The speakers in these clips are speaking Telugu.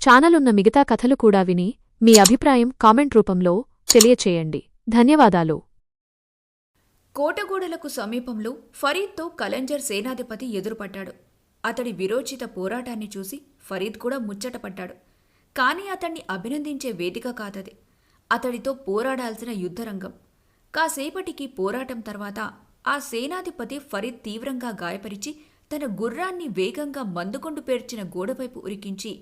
ఛానల్ ఉన్న మిగతా కథలు కూడా విని మీ అభిప్రాయం కామెంట్ రూపంలో తెలియచేయండి. ధన్యవాదాలు. కోటగూడలకు సమీపంలో ఫరీద్తో కలంజర్ సేనాధిపతి ఎదురుపడ్డాడు. అతడి విరోచిత పోరాటాన్ని చూసి ఫరీద్ కూడా ముచ్చటపడ్డాడు. కానీ అతన్ని అభినందించే వేదిక కాదది. అతడితో పోరాడాల్సిన యుద్ధరంగం. కాసేపటికి పోరాటం తర్వాత ఆ సేనాధిపతి ఫరీద్ తీవ్రంగా గాయపరిచి తన గుర్రాన్ని వేగంగా మందుకొండు పేర్చిన గోడవైపు ఉరికించి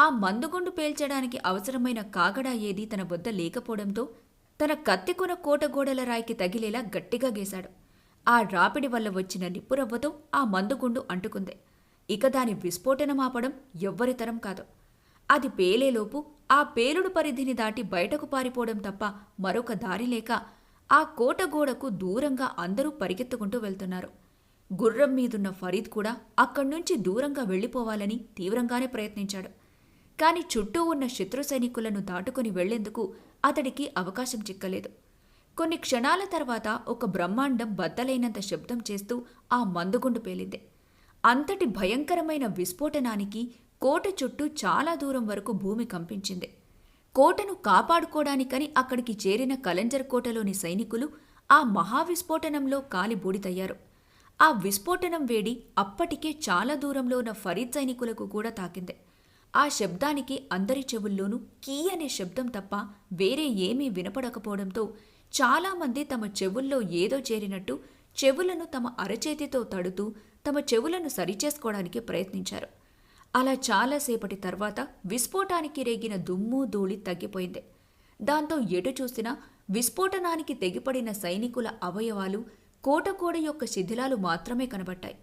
ఆ మందుగుండు పేల్చడానికి అవసరమైన కాగడా ఏదీ తన వద్ద లేకపోవడంతో తన కత్తికొన కోటగోడల రాయికి తగిలేలా గట్టిగా గేశాడు. ఆ రాపిడి వల్ల వచ్చిన నిప్పురవ్వతో ఆ మందుగుండు అంటుకుంది. ఇక దాని విస్ఫోటనమాపడం ఎవ్వరితరం కాదు. అది పేలేలోపు ఆ పేలుడు పరిధిని దాటి బయటకు పారిపోవడం తప్ప మరొక దారి లేక ఆ కోటగోడకు దూరంగా అందరూ పరిగెత్తుకుంటూ వెళ్తున్నారు. గుర్రం మీదున్న ఫరీద్ కూడా అక్కడ్నుంచి దూరంగా వెళ్ళిపోవాలని తీవ్రంగానే ప్రయత్నించాడు. కాని చుట్టూ ఉన్న శత్రు సైనికులను దాటుకుని వెళ్ళేందుకు అతడికి అవకాశం చిక్కలేదు. కొన్ని క్షణాల తర్వాత ఒక బ్రహ్మాండం బద్దలైనంత శబ్దం చేస్తూ ఆ మందుగుండు పేలింది. అంతటి భయంకరమైన విస్ఫోటనానికి కోట చుట్టూ చాలా దూరం వరకు భూమి కంపించింది. కోటను కాపాడుకోవడానికని అక్కడికి చేరిన కలంజర్ కోటలోని సైనికులు ఆ మహావిస్ఫోటనంలో కాలిబూడితయ్యారు ఆ విస్ఫోటనం వేడి అప్పటికే చాలా దూరంలో ఉన్న ఫరీద్ సైనికులకు కూడా తాకింది. ఆ శబ్దానికి అందరి చెవుల్లోనూ కీ అనే శబ్దం తప్ప వేరే ఏమీ వినపడకపోవడంతో చాలామంది తమ చెవుల్లో ఏదో చేరినట్టు చెవులను తమ అరచేతితో తడుతూ తమ చెవులను సరిచేసుకోవడానికి ప్రయత్నించారు. అలా చాలాసేపటి తర్వాత విస్ఫోటానికి రేగిన దుమ్ము ధూళి తగ్గిపోయింది. దాంతో ఎటు చూసినా విస్ఫోటనానికి తెగిపడిన సైనికుల అవయవాలు కోటకోడ యొక్క శిథిలాలు మాత్రమే కనబడ్డాయి.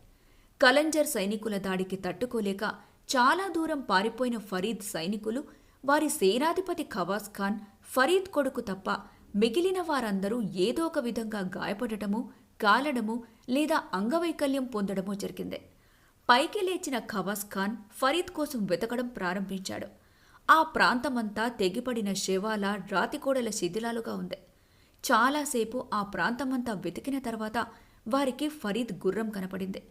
కలంజర్ సైనికుల దాడికి తట్టుకోలేక చాలా దూరం పారిపోయిన ఫరీద్ సైనికులు వారి సేనాధిపతి ఖవాస్ ఖాన్ ఫరీద్ కొడుకు తప్ప మిగిలిన వారందరూ ఏదో ఒక విధంగా గాయపడటము కాలడము లేదా అంగవైకల్యం పొందడమో జరిగింది. పైకి లేచిన ఖవాస్ ఖాన్ ఫరీద్ కోసం వెతకడం ప్రారంభించాడు. ఆ ప్రాంతమంతా తెగిపడిన శవాల రాతికోడల శిథిలాలుగా ఉంది. చాలాసేపు ఆ ప్రాంతమంతా వెతికిన తర్వాత వారికి ఫరీద్ గుర్రం కనపడింది.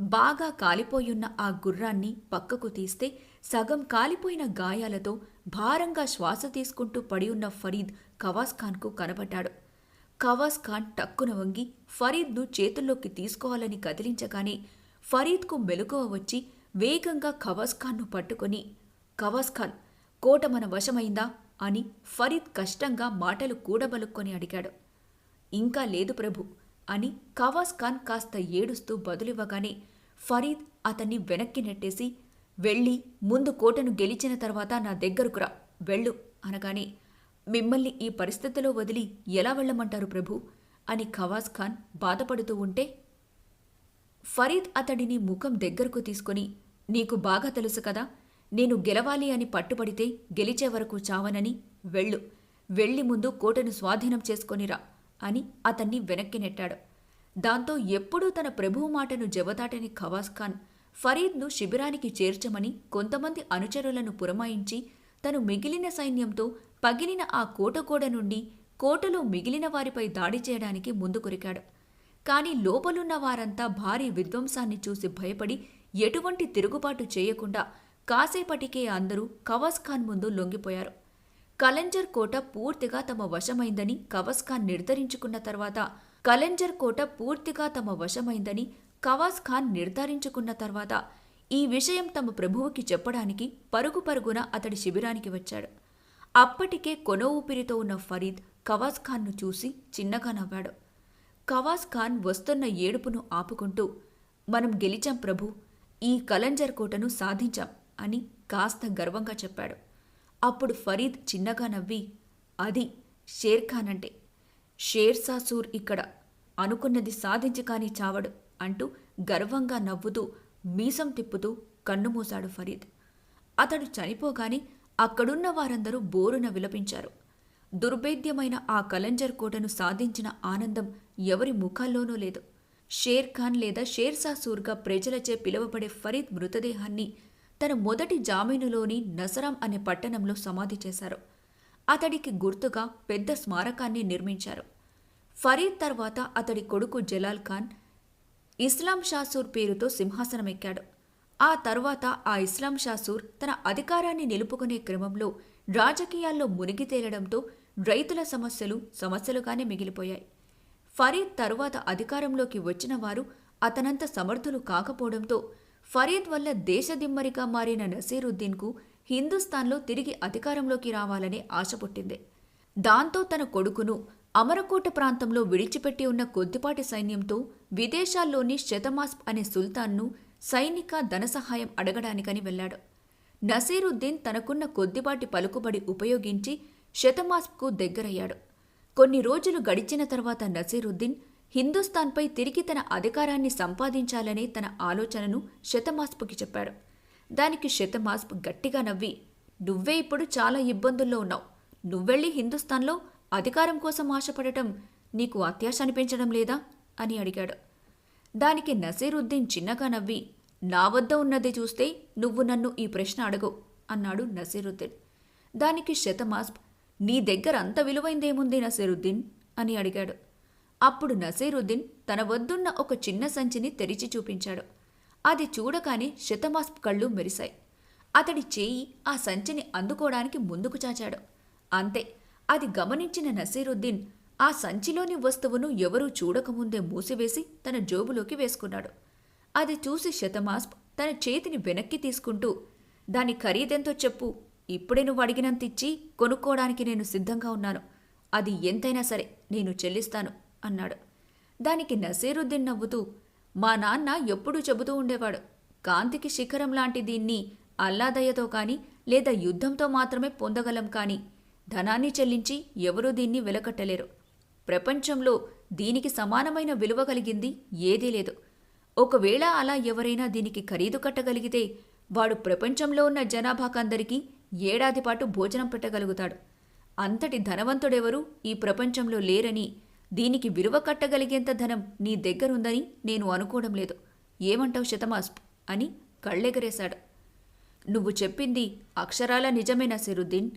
బాగా కాలిపోయున్న ఆ గుర్రాన్ని పక్కకు తీస్తే సగం కాలిపోయిన గాయాలతో భారంగా శ్వాస తీసుకుంటూ పడి ఉన్న ఫరీద్ ఖవాస్ ఖాన్కు కనబడ్డాడు. కవాస్ ఖాన్ టక్కున వంగి ఫరీద్ను చేతుల్లోకి తీసుకోవాలని కదిలించగానే ఫరీద్కు మెలకువ వచ్చి వేగంగా ఖవాస్ ఖాన్ను పట్టుకొని ఖవాస్ ఖాన్ కోట మన వశమైందా? అని ఫరీద్ కష్టంగా మాటలు కూడబలుక్కొని అడిగాడు. ఇంకా లేదు ప్రభు అని ఖవాస్ ఖాన్ కాస్త ఏడుస్తూ బదులివ్వగానే ఫరీద్ అతన్ని వెనక్కి నెట్టేసి వెళ్ళి ముందు కోటను గెలిచిన తర్వాత నా దగ్గరకు రా వెళ్ళు అనగానే మిమ్మల్ని ఈ పరిస్థితిలో వదిలి ఎలా వెళ్ళమంటారు ప్రభు? అని ఖవాజ్ ఖాన్ బాధపడుతూ ఉంటే ఫరీద్ అతడిని ముఖం దగ్గరకు తీసుకొని నీకు బాగా తెలుసు కదా నేను గెలవాలి అని పట్టుబడితే గెలిచే వరకు చావనని వెళ్ళు వెళ్ళి ముందు కోటను స్వాధీనం చేసుకొనిరా అని అతన్ని వెనక్కి నెట్టాడు. దాంతో ఎప్పుడూ తన ప్రభువు మాటను జవదాటని ఖవాస్ ఖాన్ ఫరీద్ను శిబిరానికి చేర్చమని కొంతమంది అనుచరులను పురమాయించి తను మిగిలిన సైన్యంతో పగిలిన ఆ కోటగోడ నుండి కోటలో మిగిలిన వారిపై దాడి చేయడానికి ముందుకొరికాడు కాని లోపలున్న వారంతా భారీ విధ్వంసాన్ని చూసి భయపడి ఎటువంటి తిరుగుబాటు చేయకుండా కాసేపటికే అందరూ కవాస్ ఖాన్ ముందు లొంగిపోయారు. కలంజర్ కోట పూర్తిగా తమ వశమైందని కవాస్ ఖాన్ నిర్ధారించుకున్న తర్వాత కలంజర్ కోట పూర్తిగా తమ వశమైందని కవాస్ ఖాన్ నిర్ధారించుకున్న తర్వాత ఈ విషయం తమ ప్రభువుకి చెప్పడానికి పరుగు పరుగున అతడి శిబిరానికి వచ్చాడు. అప్పటికే కొన ఊపిరితో ఉన్న ఫరీద్ కవాస్ ఖాన్ను చూసి చిన్నగా నవ్వాడు. కవాస్ ఖాన్ వస్తున్న ఏడుపును ఆపుకుంటూ మనం గెలిచాం ప్రభు ఈ కలంజర్ కోటను సాధించాం అని కాస్త గర్వంగా చెప్పాడు. అప్పుడు ఫరీద్ చిన్నగా నవ్వి అది షేర్ఖాన్ అంటే షేర్సాసూర్ ఇక్కడ అనుకున్నది సాధించి కానీ చావడు అంటూ గర్వంగా నవ్వుతూ మీసం తిప్పుతూ కన్నుమూశాడు ఫరీద్. అతడు చనిపోగానే అక్కడున్న వారందరూ బోరున విలపించారు. దుర్భేద్యమైన ఆ కలంజర్ కోటను సాధించిన ఆనందం ఎవరి ముఖాల్లోనూ లేదు. షేర్ ఖాన్ లేదా షేర్షా సూర్గా ప్రజలచే పిలువబడే ఫరీద్ మృతదేహాన్ని తన మొదటి జామీనులోని నసరాం అనే పట్టణంలో సమాధి చేశారు. అతడికి గుర్తుగా పెద్ద స్మారకాన్ని నిర్మించారు. ఫరీద్ తర్వాత అతడి కొడుకు జలాల్ ఖాన్ ఇస్లాం షాసూర్ పేరుతో సింహాసనం ఎక్కాడు ఆ తర్వాత ఆ ఇస్లాం షాసూర్ తన అధికారాన్ని నిలుపుకునే క్రమంలో రాజకీయాల్లో మునిగి తేలడంతో రైతుల సమస్యలు సమస్యలుగానే మిగిలిపోయాయి. ఫరీద్ తరువాత అధికారంలోకి వచ్చిన వారు అతనంత సమర్థులు కాకపోవడంతో ఫరీద్ వల్ల దేశదిమ్మరిగా మారిన నసీరుద్దీన్కు హిందుస్థాన్లో తిరిగి అధికారంలోకి రావాలనే ఆశ పుట్టింది. దాంతో తన కొడుకును అమరకోట ప్రాంతంలో విడిచిపెట్టి ఉన్న కొద్దిపాటి సైన్యంతో విదేశాల్లోని శతమాస్ప్ అనే సుల్తాన్ను సైనిక ధన సహాయం అడగడానికని వెళ్ళాడు. నసీరుద్దీన్ తనకున్న కొద్దిపాటి పలుకుబడి ఉపయోగించి శతమాస్ప్కు దగ్గరయ్యాడు. కొన్ని రోజులు గడిచిన తర్వాత నసీరుద్దీన్ హిందుస్థాన్పై తిరిగి తన అధికారాన్ని సంపాదించాలనే తన ఆలోచనను శతమాస్పుకి చెప్పాడు. దానికి శతమాస్ప్ గట్టిగా నవ్వి నువ్వే ఇప్పుడు చాలా ఇబ్బందుల్లో ఉన్నావు. నువ్వెళ్ళి హిందుస్థాన్లో అధికారం కోసం ఆశపడటం నీకు అత్యాశ అనిపించడం లేదా? అని అడిగాడు. దానికి నసీరుద్దీన్ చిన్నగా నవ్వి నా వద్ద ఉన్నది చూస్తే నువ్వు నన్ను ఈ ప్రశ్న అడగవు అన్నాడు నసీరుద్దీన్. దానికి శతమాస్ప్ నీ దగ్గర అంత విలువైందేముంది నసీరుద్దీన్? అని అడిగాడు. అప్పుడు నసీరుద్దీన్ తన వద్దున్న ఒక చిన్న సంచిని తెరిచి చూపించాడు. అది చూడగానే శతమాస్ప్ కళ్ళు మెరిశాయి. అతడి చేయి ఆ సంచిని అందుకోవడానికి ముందుకు చాచాడు. అంతే అది గమనించిన నసీరుద్దీన్ ఆ సంచిలోని వస్తువును ఎవరూ చూడకముందే మూసివేసి తన జోబులోకి వేసుకున్నాడు. అది చూసి శతమాస్ప్ తన చేతిని వెనక్కి తీసుకుంటూ దాని ఖరీదెంతో చెప్పు. ఇప్పుడే నువ్వు అడిగినంత ఇచ్చి కొనుక్కోవడానికి నేను సిద్ధంగా ఉన్నాను. అది ఎంతైనా సరే నేను చెల్లిస్తాను అన్నాడు. దానికి నసీరుద్దీన్ నవ్వుతూ మా నాన్న ఎప్పుడూ చెబుతూ ఉండేవాడు. కాంతికి శిఖరం లాంటి దీన్ని అల్లాదయ్యతో కానీ లేదా యుద్ధంతో మాత్రమే పొందగలం కానీ ధనాన్ని చెల్లించి ఎవరూ దీన్ని వెలకట్టలేరు. ప్రపంచంలో దీనికి సమానమైన విలువ కలిగింది ఏదీ లేదు. ఒకవేళ అలా ఎవరైనా దీనికి ఖరీదు కట్టగలిగితే వాడు ప్రపంచంలో ఉన్న జనాభాకందరికీ ఏడాది పాటు భోజనం పెట్టగలుగుతాడు. అంతటి ధనవంతుడెవరూ ఈ ప్రపంచంలో లేరని దీనికి విలువ కట్టగలిగేంత ధనం నీ దగ్గరుందని నేను అనుకోవడం లేదు. ఏమంటావు శతమాస్ప్ అని కళ్ళెగరేశాడు. నువ్వు చెప్పింది అక్షరాల నిజమైన సిరుద్దీన్?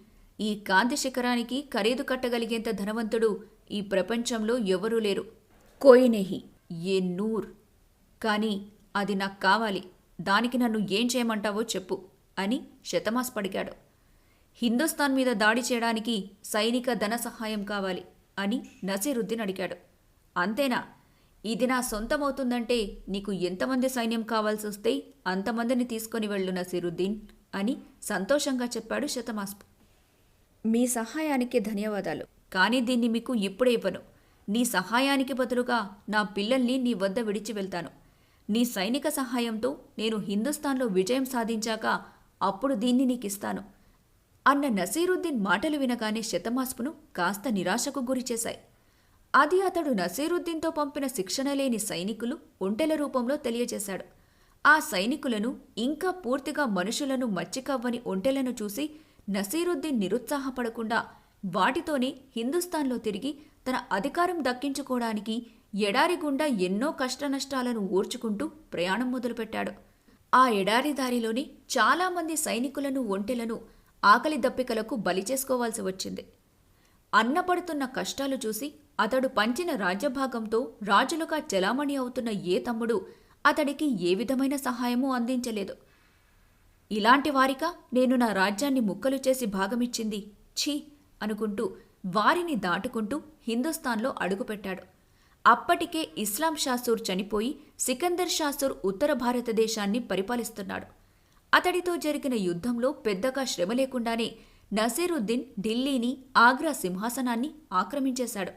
ఈ కాంతి శిఖరానికి ఖరీదు కట్టగలిగేంత ధనవంతుడు ఈ ప్రపంచంలో ఎవరూ లేరు. కోయినేహి ఏ నూర్. కానీ అది నాకు కావాలి. దానికి నన్ను ఏం చేయమంటావో చెప్పు అని శతమాస్ పడిగాడు హిందుస్థాన్ మీద దాడి చేయడానికి సైనిక ధన సహాయం కావాలి అని నసీరుద్దీన్ అడిగాడు. అంతేనా? ఇది నా సొంతమవుతుందంటే నీకు ఎంతమంది సైన్యం కావాల్సి వస్తే అంతమందిని తీసుకొని వెళ్ళు నసీరుద్దీన్ అని సంతోషంగా చెప్పాడు శతమాస్పు మీ సహాయానికి ధన్యవాదాలు. కానీ దీన్ని మీకు ఇప్పుడే ఇవ్వను. నీ సహాయానికి బదులుగా నా పిల్లల్ని నీ వద్ద విడిచి వెళ్తాను. నీ సైనిక సహాయంతో నేను హిందుస్థాన్లో విజయం సాధించాక అప్పుడు దీన్ని నీకిస్తాను. అన్న నసీరుద్దీన్ మాటలు వినగానే శతమాస్పును కాస్త నిరాశకు గురిచేశాయి అది అతడు నసీరుద్దీన్తో పంపిన శిక్షణ లేని సైనికులు ఒంటెల రూపంలో తెలియజేశాడు. ఆ సైనికులను ఇంకా పూర్తిగా మనుషులను మచ్చికవ్వని ఒంటెలను చూసి నసీరుద్దీన్ నిరుత్సాహపడకుండా వాటితోనే హిందుస్థాన్లో తిరిగి తన అధికారం దక్కించుకోవడానికి ఎడారి గుండా ఎన్నో కష్టనష్టాలను ఓర్చుకుంటూ ప్రయాణం మొదలుపెట్టాడు. ఆ ఎడారి దారిలోనే చాలామంది సైనికులను ఒంటెలను ఆకలి దప్పికలకు బలి చేసుకోవాల్సి వచ్చింది. అన్నపడుతున్న కష్టాలు చూసి అతడు పంచిన రాజ్యభాగంతో రాజులుగా చెలామణి అవుతున్న ఏ తమ్ముడు అతడికి ఏ విధమైన సహాయమూ అందించలేదు. ఇలాంటి వారిక నేను నా రాజ్యాన్ని ముక్కలు చేసి భాగమిచ్చింది? ఛీ! అనుకుంటూ వారిని దాటుకుంటూ హిందుస్థాన్లో అడుగుపెట్టాడు. అప్పటికే ఇస్లాం షాసూర్ చనిపోయి సికందర్ షాసూర్ ఉత్తర భారతదేశాన్ని పరిపాలిస్తున్నాడు. అతడితో జరిగిన యుద్ధంలో పెద్దగా శ్రమ లేకుండానే నసీరుద్దీన్ ఢిల్లీని ఆగ్రా సింహాసనాన్ని ఆక్రమించేశాడు.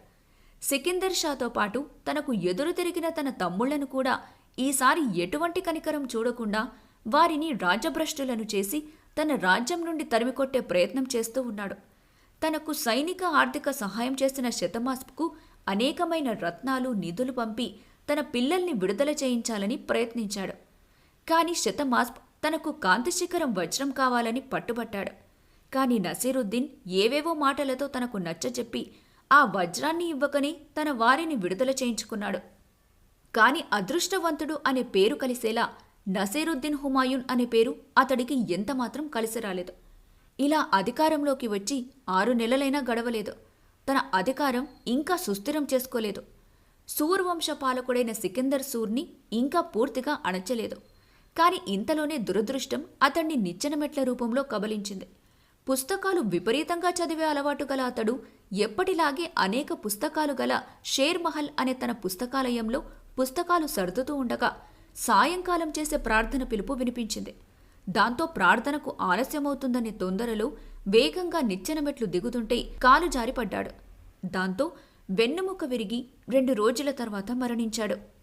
సికిందర్ షాతో పాటు తనకు ఎదురు తిరిగిన తన తమ్ముళ్ళను కూడా ఈసారి ఎటువంటి కనికరం చూడకుండా వారిని రాజభ్రష్టులను చేసి తన రాజ్యం నుండి తరిమికొట్టే ప్రయత్నం చేస్తూ ఉన్నాడు. తనకు సైనిక ఆర్థిక సహాయం చేసిన శతమాస్ప్కు అనేకమైన రత్నాలు నిధులు పంపి తన పిల్లల్ని విడుదల చేయించాలని ప్రయత్నించాడు. కాని శతమాస్ప్ తనకు కాంతిశిఖరం వజ్రం కావాలని పట్టుబట్టాడు. కాని నసీరుద్దీన్ ఏవేవో మాటలతో తనకు నచ్చచెప్పి ఆ వజ్రాన్ని ఇవ్వకనే తన వారిని విడుదల చేయించుకున్నాడు. కాని అదృష్టవంతుడు అనే పేరు కలిసేలా నసీరుద్దీన్ హుమాయూన్ అనే పేరు అతడికి ఎంతమాత్రం కలిసి రాలేదు. ఇలా అధికారంలోకి వచ్చి ఆరు నెలలైనా గడవలేదు. తన అధికారం ఇంకా సుస్థిరం చేసుకోలేదు. సూర్ వంశ పాలకుడైన సికిందర్ సూర్ని ఇంకా పూర్తిగా అణచలేదు. కాని ఇంతలోనే దురదృష్టం అతన్ని నిచ్చెన మెట్ల రూపంలో కబలించింది. పుస్తకాలు విపరీతంగా చదివే అలవాటు గల అతడు ఎప్పటిలాగే అనేక పుస్తకాలు గల షేర్ మహల్ అనే తన పుస్తకాలయంలో పుస్తకాలు సర్దుతూ ఉండగా సాయంకాలం చేసే ప్రార్థన పిలుపు వినిపించింది. దాంతో ప్రార్థనకు ఆలస్యమవుతుందనే తొందరలో వేగంగా నిచ్చెన మెట్లు దిగుతుంటే కాలు జారిపడ్డాడు. దాంతో వెన్నెముక విరిగి రెండు రోజుల తర్వాత మరణించాడు.